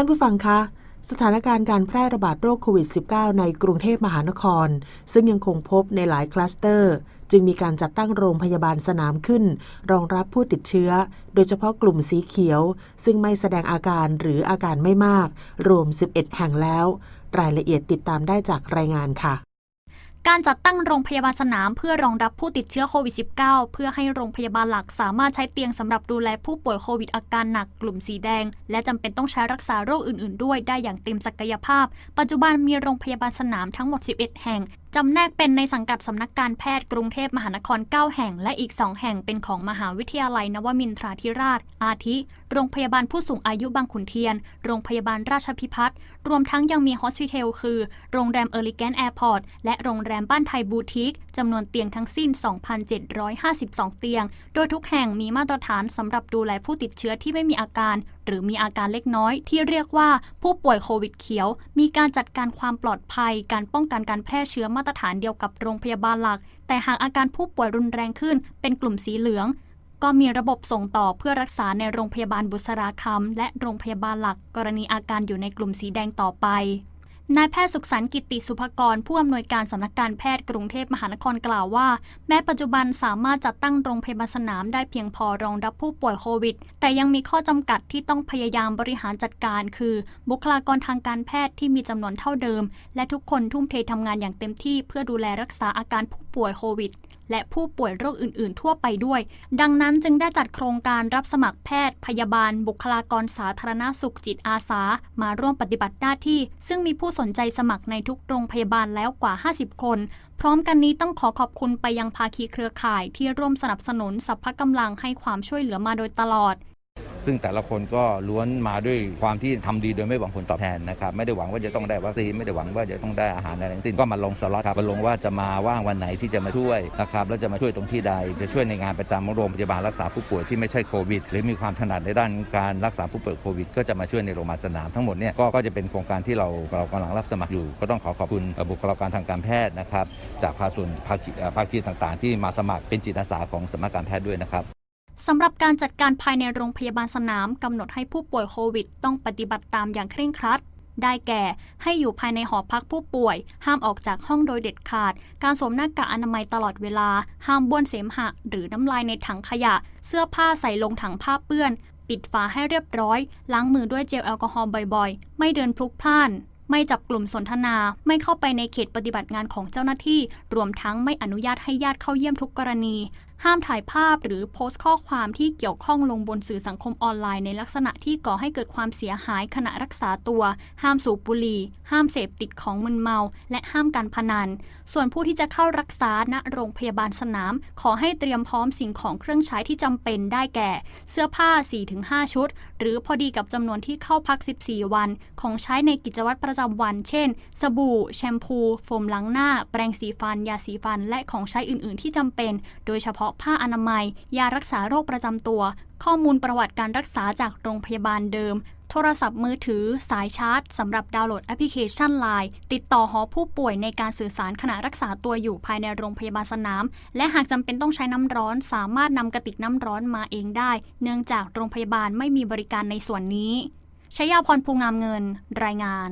ท่านผู้ฟังคะสถานการณ์การแพร่ระบาดโรคโควิด -19 ในกรุงเทพมหานคร ซึ่งยังคงพบในหลายคลัสเตอร์ จึงมีการจัดตั้งโรงพยาบาลสนามขึ้น รองรับผู้ติดเชื้อ โดยเฉพาะกลุ่มสีเขียว ซึ่งไม่แสดงอาการหรืออาการไม่มาก รวม 11 แห่งแล้ว รายละเอียดติดตามได้จากรายงานค่ะ การจัดตั้งโรงพยาบาลสนามเพื่อรองรับผู้ติดเชื้อโควิด -19 เพื่อให้โรงพยาบาลหลักสามารถใช้เตียงสำหรับดูแลผู้ป่วยโควิดอาการหนักกลุ่มสีแดง และจำเป็นต้องใช้รักษาโรคอื่น ๆ ด้วยได้อย่างเต็มศักยภาพ ปัจจุบันมีโรงพยาบาลสนามทั้งหมด 11 แห่ง จำแนกเป็นในสังกัดสำนักการแพทย์กรุงเทพมหานคร 9 แห่ง และอีก 2 แห่งเป็นของมหาวิทยาลัยนวมินทราธิราช อาทิ โรงพยาบาลผู้สูงอายุบางขุนเทียน โรงพยาบาลราชพิพัฒน์รวมทั้งยังมีโฮสพิทลคือ โรงแรมเออริแกนแอร์พอร์ตและโรงแรมบ้านไทยบูติก จำนวนเตียงทั้งสิ้น 2,752 เตียง โดยทุกแห่งมีมาตรฐานสำหรับดูแลผู้ติดเชื้อที่ไม่มีอาการ หรือมีอาการเล็กน้อย ที่เรียกว่าผู้ป่วยโควิดเขียว มีการจัดการความปลอดภัย การป้องกันการแพร่เชื้อมาตรฐานเดียวกับโรงพยาบาลหลัก แต่หากอาการผู้ป่วยรุนแรงขึ้น เป็นกลุ่มสีเหลืองก็มีระบบส่งต่อเพื่อรักษาในโรงพยาบาลบุษราคำและโรงพยาบาลหลัก กรณีอาการอยู่ในกลุ่มสีแดงต่อไป นายแพทย์สุขสันต์กิตติสุภกร ผู้อำนวยการสำนักการแพทย์กรุงเทพมหานครกล่าวว่า แม้ปัจจุบันสามารถจัดตั้งโรงพยาบาลสนามได้เพียงพอรองรับผู้ป่วยโควิด แต่ยังมีข้อจำกัดที่ต้องพยายามบริหารจัดการ คือ บุคลากรทางการแพทย์ที่มีจำนวนเท่าเดิม และทุกคนทุ่มเททำงานอย่างเต็มที่เพื่อดูแลรักษาอาการผู้ ป่วยโควิด และผู้ป่วยโรคอื่น ๆ ทั่วไปด้วย ดังนั้นจึงได้จัดโครงการรับสมัครแพทย์ พยาบาล บุคลากรสาธารณสุขจิตอาสา มาร่วมปฏิบัติหน้าที่ ซึ่งมีผู้สนใจสมัครในทุกโรงพยาบาลแล้วกว่า 50 คน พร้อมกันนี้ต้องขอขอบคุณไปยังภาคีเครือข่ายที่ร่วมสนับสนุนสรรพกำลังให้ความช่วยเหลือมาโดยตลอด ซึ่งแต่ละคนก็ล้วนมาด้วยความที่ทำดีโดยไม่หวังผลตอบแทนนะครับไม่ได้หวังว่าจะต้องได้วัคซีนไม่ได้หวังว่าจะต้องได้อาหารอะไรทั้งสิ้นก็มาลงสล็อตครับมาลงว่าจะมาว่างวันไหนที่จะมาช่วยนะครับแล้วจะมาช่วยตรงที่ใด จะช่วยในงานประจำของโรงพยาบาลรักษาผู้ป่วยที่ไม่ใช่โควิด หรือมีความถนัดในด้านการรักษาผู้ป่วยโควิด ก็จะมาช่วยในโรงพยาบาลสนามทั้งหมดเนี่ยก็ก็จะเป็นโครงการที่เราเรากำลังรับสมัครอยู่ ก็ต้องขอขอบคุณบุคลากรทางการแพทย์นะครับจากภาคส่วนภาคีภาคีต่าง ๆ ที่มาสมัครเป็นจิตอาสาของสำนักการแพทย์ด้วยนะครับ สำหรับการจัดการภายในโรงพยาบาลสนามกำหนดให้ผู้ป่วยโควิด ต้องปฏิบัติตามอย่างเคร่งครัด ได้แก่ ให้อยู่ภายในหอพักผู้ป่วย ห้ามออกจากห้องโดยเด็ดขาด การสวมหน้ากากอนามัยตลอดเวลา ห้ามบ้วนเสมหะ หรือน้ำลายในถังขยะ เสื้อผ้าใส่ลงถังผ้าเปื้อน ปิดฝาให้เรียบร้อย ล้างมือด้วยเจลแอลกอฮอล์บ่อยๆ ไม่เดินพลุกพล่านไม่จับกลุ่มสนทนา ไม่เข้าไปในเขตปฏิบัติงานของเจ้าหน้าที่ รวมทั้งไม่อนุญาตให้ญาติเข้าเยี่ยมทุกกรณี ห้ามถ่ายภาพหรือโพสต์ข้อความที่เกี่ยวข้องลงบนสื่อสังคมออนไลน์ในลักษณะที่ก่อให้เกิดความเสียหายขณะรักษาตัว ห้ามสูบบุหรี่ ห้ามเสพติดของมึนเมา และห้ามการพนัน ส่วนผู้ที่จะเข้ารักษาณโรงพยาบาลสนาม ขอให้เตรียมพร้อมสิ่งของเครื่องใช้ที่จำเป็นได้แก่ เสื้อผ้า 4-5 ชุด หรือพอดีกับจำนวนที่เข้าพัก 14 วัน ของใช้ในกิจวัตรประจำวัน เช่น สบู่ แชมพู โฟมล้างหน้า แปรงสีฟัน ยาสีฟัน และของใช้อื่น ๆ ที่จำเป็น โดยเฉพาะะผ้าอนามัย ยารักษาโรคประจำตัว ข้อมูลประวัติการรักษาจากโรงพยาบาลเดิม โทรศัพท์มือถือ สายชาร์จสำหรับดาวน์โหลดแอปพลิเคชัน Line ติดต่อหอผู้ป่วยในการสื่อสารขณะรักษาตัวอยู่ภายในโรงพยาบาลสนาม และหากจำเป็นต้องใช้น้ำร้อน สามารถนำกระติกน้ำร้อนมาเองได้ เนื่องจากโรงพยาบาลไม่มีบริการในส่วนนี้ชยาพรภูงามเงิน รายงาน